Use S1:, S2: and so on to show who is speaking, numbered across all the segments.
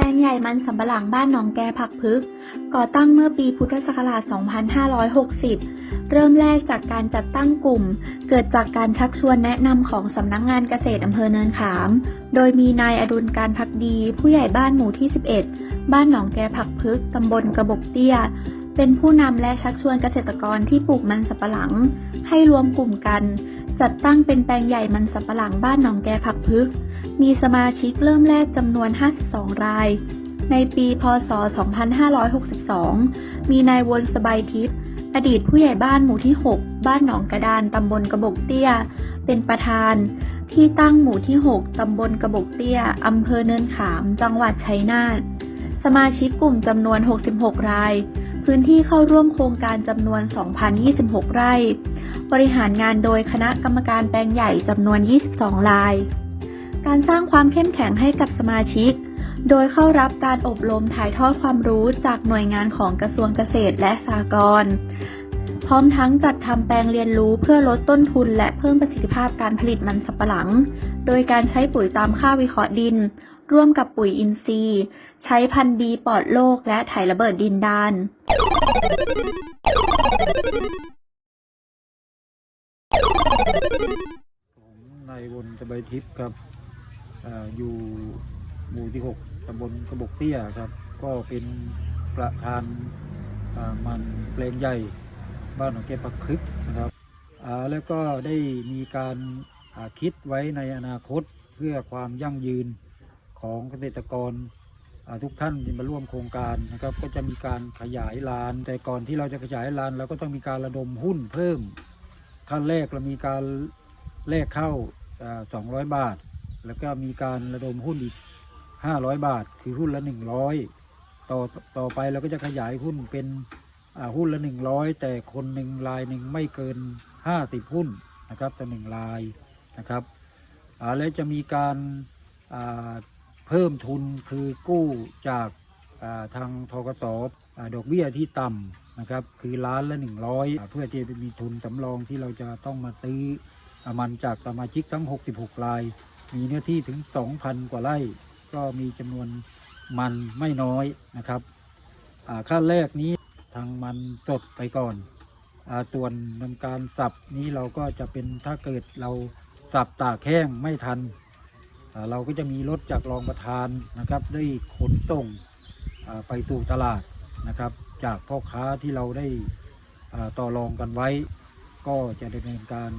S1: แปลงใหญ่มันสำปะหลังบ้านหนองแกผักพึก ก่อตั้งเมื่อปีพุทธศักราช 2560 เริ่มแรกจากการจัดตั้งกลุ่ม เกิดจากการชักชวนแนะนำของสำนักงานเกษตรอำเภอเนินขาม โดยมีนายอดุลการพักดี ผู้ใหญ่บ้านหมู่ที่ 11 บ้านหนองแกผักพึกตำบลกระบกเตี้ย เป็นผู้นำและชักชวนเกษตรกรที่ปลูกมันสำปะหลัง ให้รวมกลุ่มกัน จัดตั้งเป็นแปลงใหญ่มันสำปะหลังบ้านหนองแกผักพึก มีสมาชิกเริ่มแรกจำนวน 52 ราย ในปีพศ 2562 มีนายวนสบายทิพย์อดีตผู้ใหญ่บ้านหมู่ที่ 6 บ้านหนองกระดานตำบลกระบอกเตี้ย เป็นประธาน ที่ตั้งหมู่ที่ 6 ตำบลกระบอกเตี้ย อำเภอเนินขาม จังหวัดชัยนาท สมาชิกกลุ่มจำนวน 66 ราย พื้นที่เข้าร่วมโครงการจำนวน 2,026 ไร่ บริหารงานโดยคณะกรรมการแปลงใหญ่จำนวน 22 ราย การสร้างความเข้มแข็งให้กับสมาชิก โดยเข้ารับการอบรมถ่ายทอดความรู้จากหน่วยงานของกระทรวงเกษตรและสหกรณ์พร้อมทั้งจัดทำแปลงเรียนรู้เพื่อลดต้นทุนและเพิ่มประสิทธิภาพการผลิตมันสำปะหลัง โดยการใช้ปุ๋ยตามค่าวิเคราะห์ดิน ร่วมกับปุ๋ยอินทรีย์ ใช้พันธุ์ดีปลอดโรคและไถระเบิดดินดาน
S2: ของนายวนสบายทิพย์ครับ อยู่หมู่ที่ 6ตำบลกระบอกเตี้ยครับ ก็เป็นประธานมันแปลงใหญ่บ้านของแกปักคึกนะครับแล้วก็ได้มีการาคิดไว้ในอนาคตเพื่อความยั่งยืนของเกษตรกรทุกท่านที่มาร่วมโครงการนะครับ ก็จะมีการขยายลาน แต่ก่อนที่เราจะขยายลานเราก็ต้องมีการระดมหุ้นเพิ่มขั้นแรกเรามีการแลกเข้าสองร้อยบาท แล้วก็มีการระดมหุ้นอีกห้าร้อยบาท คือหุ้นละหนึ่งร้อยต่อต่อไปเราก็จะขยายหุ้นเป็นหุ้นละหนึ่งร้อยแต่คนหนึ่งรายหนึ่งไม่เกินห้าสิหุ้นนะครับต่อหนึ่งรายนะครับและจะมีการาเพิ่มทุนคือกู้จากาทางทกสอ่าดอกเบี้ยที่ต่ำนะครับคือล้านละ 100 เพื่อที่จะมีทุนสำรองที่เราจะต้องมาซื้ออมันจากสมาชิกทั้ง 66 ราย มีเนื้อที่ถึง 2,000 กว่าไร่ ก็มีจำนวนมันไม่น้อยนะครับขั้นแรกนี้ทางมันสดไปก่อนอส่วนนำการสับนี้เราก็จะเป็นถ้าเกิดเราสับตากแห้งไม่ทัน เราก็จะมีรถจากรองประธานนะครับ ได้ขนส่งไปสู่ตลาดนะครับ จากพ่อค้าที่เราได้ต่อรองกันไว้ ก็จะดำเนินการ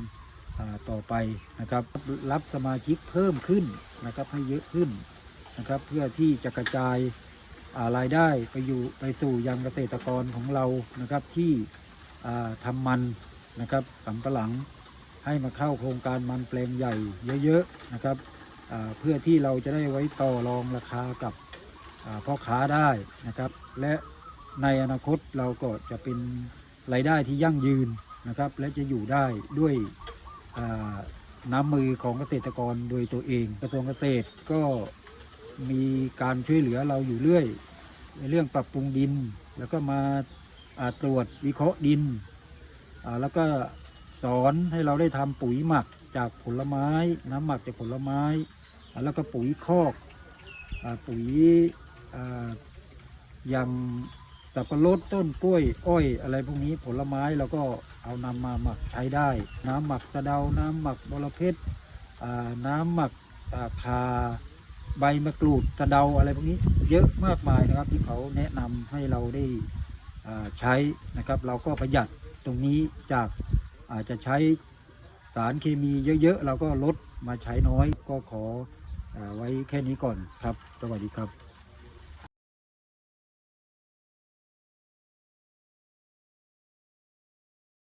S2: ต่อไปนะครับ รับสมาชิกเพิ่มขึ้นนะครับให้เยอะขึ้นนะครับ เพื่อที่จะกระจายารายได้ไปอยู่ไปสู่ยังเกษตรกรของเรานะครับที่อ่าทำมันนะครับสำปะหลังให้มาเข้าโครงการมันแปลงใหญ่เยอะๆนะครับเพื่อที่เราจะได้ไว้ต่อรองราคากับพ่อค้าได้นะครับ และในอนาคตเราก็จะเป็นรายได้ที่ยั่งยืนนะครับ และจะอยู่ได้ด้วย น้ำมือของเกษตรกรโดยตัวเอง กระทรวงเกษตรก็มีการช่วยเหลือเราอยู่เรื่อย ในเรื่องปรับปรุงดิน แล้วก็มาตรวจวิเคราะห์ดิน แล้วก็สอนให้เราได้ทำปุ๋ยหมักจากผลไม้ น้ำหมักจากผลไม้ แล้วก็ปุ๋ยคอกปุ๋ยอย่าง สับปะรดต้นกล้วยอ้อย อะไรพวกนี้ผลไม้เราก็เอานำมาหมักใช้ได้ น้ำหมักตะเดา น้ำหมักบรเพชรน้ำหมักอ่าคาใบมะกรูดตะเดาอะไรพวกนี้ เยอะมากมายนะครับที่เขาแนะนำให้เราได้ใช้นะครับ เราก็ประหยัดตรงนี้จากอาจจะใช้สารเคมีเยอะๆ เราก็ลดมาใช้น้อยก็ขออไว้แค่นี้ก่อนครับ สวัสดีครับ